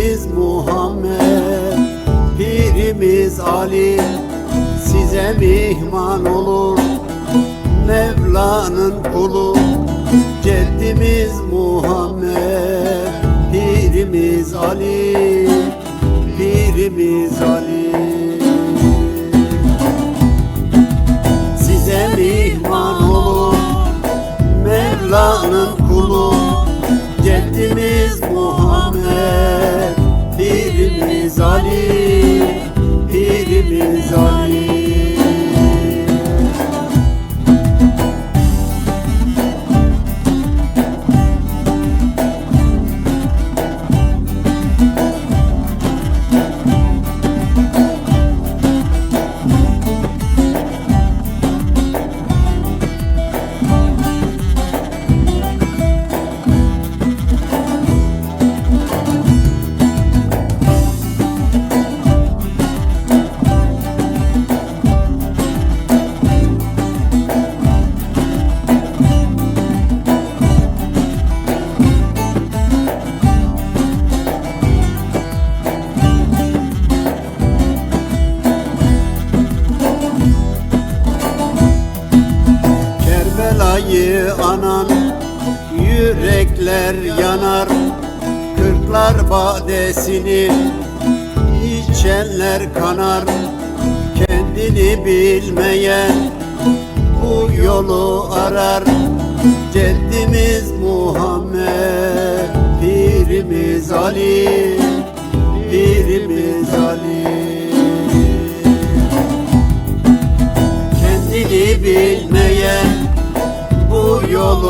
Ceddimiz Muhammed Pirimiz Ali Size mihman olur Mevla'nın kulu. Ceddimiz Muhammed Pirimiz Ali Pirimiz Ali. Size mihman olur Mevla'nın Ali Pirimiz Ali Anan yürekler yanar Kırklar badesini içenler kanar. Kendini bilmeyen bu yolu arar. Ceddimiz Muhammed Pirimiz Ali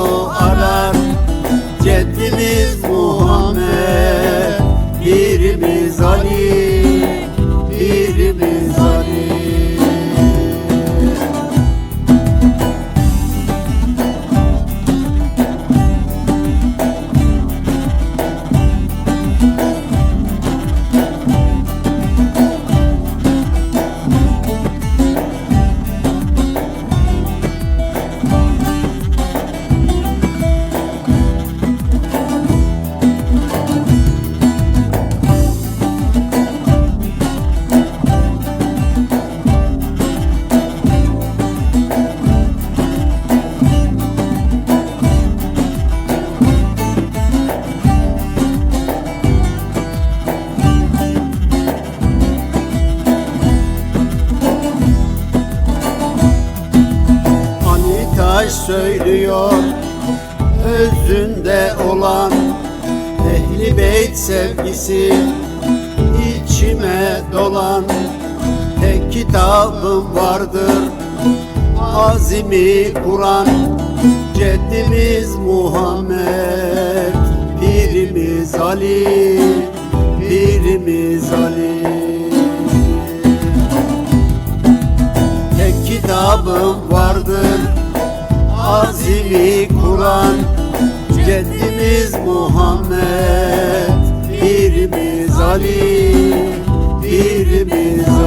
yolu arar söylüyor. Özünde olan Ehli beyt sevgisi içime dolan. Tek kitabım vardır azimi Kur'an. Ceddimiz Muhammed Pirimiz Ali Pirimiz Ali. Tek kitabım vardır Azimi Kur'an Ceddimiz Muhammed Birimiz Ali Birimiz